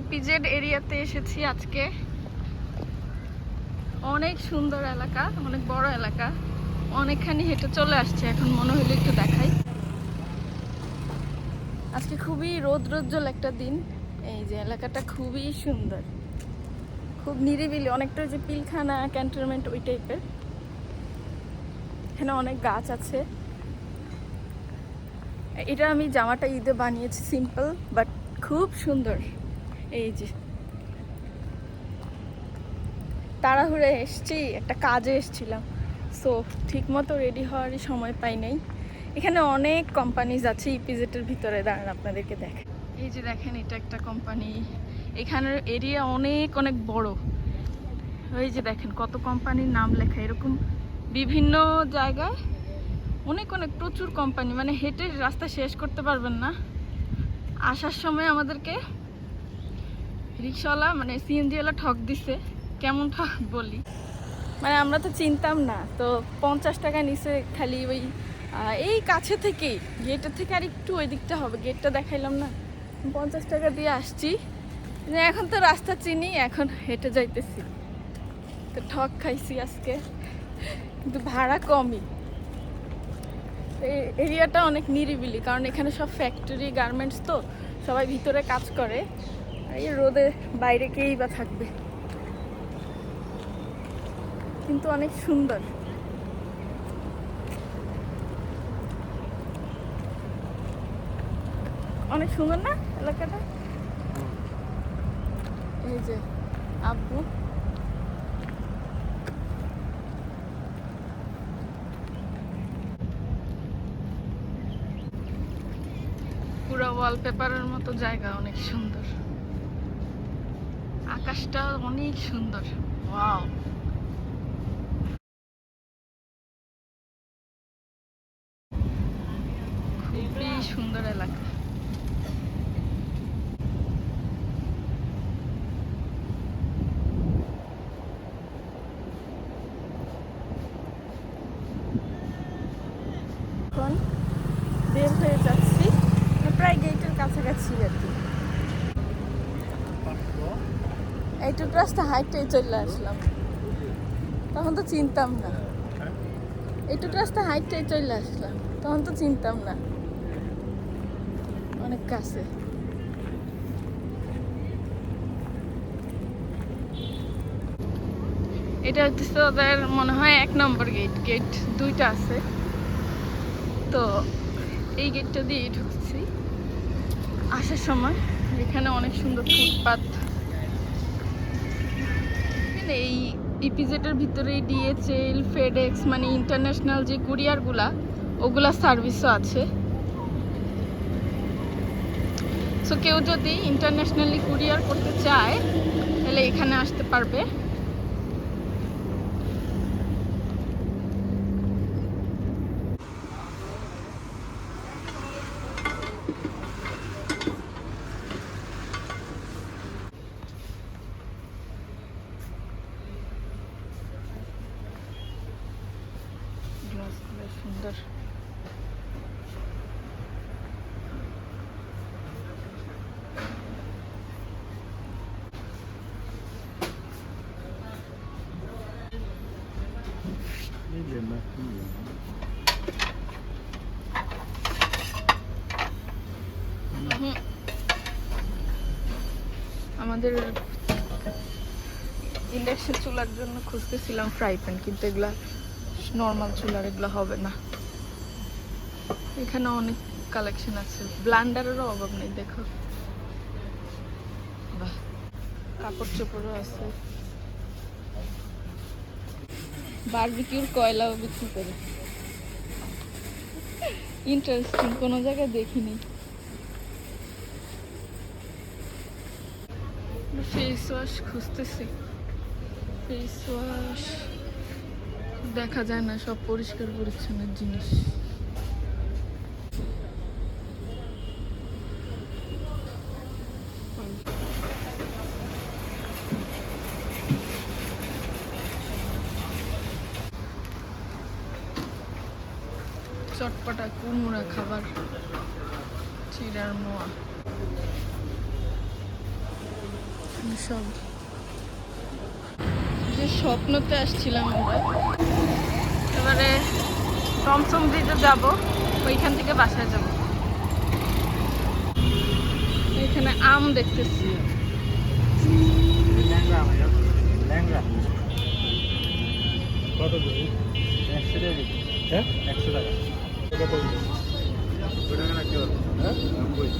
EPZ এরিয়াতে এসেছি আজকে। অনেক সুন্দর এলাকা, অনেক বড় এলাকা। অনেকখানি হেঁটে চলে আসছে, এখন মনে হলো একটু দেখাই। আজকে খুবই রৌদ্রোজ্জ্বল একটা দিন। এই যে এলাকাটা খুবই সুন্দর। খুব নিরিবিলি, অনেকটা যে পিলখানা, ক্যান্টনমেন্ট ওই টাইপের। এখানে অনেক গাছ আছে। এটা আমি জামাটা ঈদে বানিয়েছি, সিম্পল, বাট খুব সুন্দর। এই যে। তাড়াহুড়ে এসছি, একটা কাজে এসছিলাম। সো ঠিক মতো রেডি হওয়ারই সময় পাই নাই। এখানে অনেক কোম্পানিজ আছে ইপিজেটের ভিতরে। দাঁড়ান, আপনাদেরকে দেখেন এই যে দেখেন, এটা একটা কোম্পানি এখানের এরিয়া অনেক অনেক বড়। এই যে দেখেন, কত কোম্পানির নাম লেখা। এরকম বিভিন্ন জায়গায় অনেক অনেক, প্রচুর কোম্পানি মানে হেঁটে রাস্তা শেষ করতে পারবেন না। আসার সময় আমাদেরকে রিক্সাওয়ালা মানে সিএনজিওয়ালা ঠক দিছে। কেমন ঠক বলি? মানে আমরা তো চিনতাম না, তো পঞ্চাশ টাকা নিচে খালি ওই এই কাছে থেকেই গেটের থেকে আর একটু ওই দিকটা হবে গেটটা দেখাইলাম না। পঞ্চাশ টাকা দিয়ে আসছি এখন তো রাস্তা চিনি, এখন হেঁটে যাইতেছি। তো ঠক খাইছি আজকে, কিন্তু ভাড়া কমই। এরিয়াটা অনেক নিরিবিলি, কারণ এখানে সব ফ্যাক্টরি গার্মেন্টস তো সবাই ভিতরে কাজ করে। এই রোদে বাইরে কেই বা থাকবে? কিন্তু অনেক সুন্দর। অনেক সুন্দর না এলাকাটা? এই যে আব্বু। পুরো ওয়ালপেপারের মতো জায়গা, অনেক সুন্দর। আকাশটা অনেক সুন্দর। ওয়াও খুবই সুন্দর এলাকা। এখন বের হয়ে যাচ্ছি। প্রায় গেটের কাছাকাছি আর কি। এইটুকু রাস্তা হাইটটাই চলে আসলাম। তখন তো চিনতাম না। এইটুকু রাস্তা হাইটটাই চলে আসলাম। তখন তো চিনতাম না। অনেক কাছে। এটা হচ্ছে ওদের মনে হয় এক নম্বর গেট গেট দুইটা আছে। তো এই গেটটা দিয়ে ঢুকছি। আসার সময় এখানে অনেক সুন্দর ফুটপাত। এখানে এই ইপিজেটের ভিতরে ডিএচএল ফেডেক্স মানে ইন্টারন্যাশনাল যে কুরিয়ারগুলা ওগুলা সার্ভিসও আছে। সো কেউ যদি ইন্টারন্যাশনালি কুরিয়ার করতে চায়, তাহলে এখানে আসতে পারবে। সুন্দর। আমাদের ইন্ডাকশন চুলার জন্য খুঁজতেছিলাম ফ্রাই প্যান কিন্তু এগুলা নর্মাল চুলার এগুলো হবে না। এখানে অনেক কালেকশন আছে। ব্লান্ডারেরও অভাব নেই, দেখো। বাহ কাপড় চোপড়ও আছে। বারবিকিউর কয়লাও বিক্রি করে। ইন্টারেস্টিং কোনো জায়গায় দেখিনি। ফেস ওয়াশ খুঁজতেছি। ফেস ওয়াশ দেখা যায় না সব পরিষ্কার পরিচ্ছন্ন জিনিস। চটপটা কুমড়া খাবার চিড়ার মোয়া। সব যে স্বপ্নতে আসছিলাম আমরা। এবারে টমসম ব্রিজে যাব ওইখান থেকে বাসায় যাব। এখানে আম দেখতেছি। কত একশো টাকা হ্যাঁ? একশো টাকা। কত টাকা হ্যাঁ নব্বই।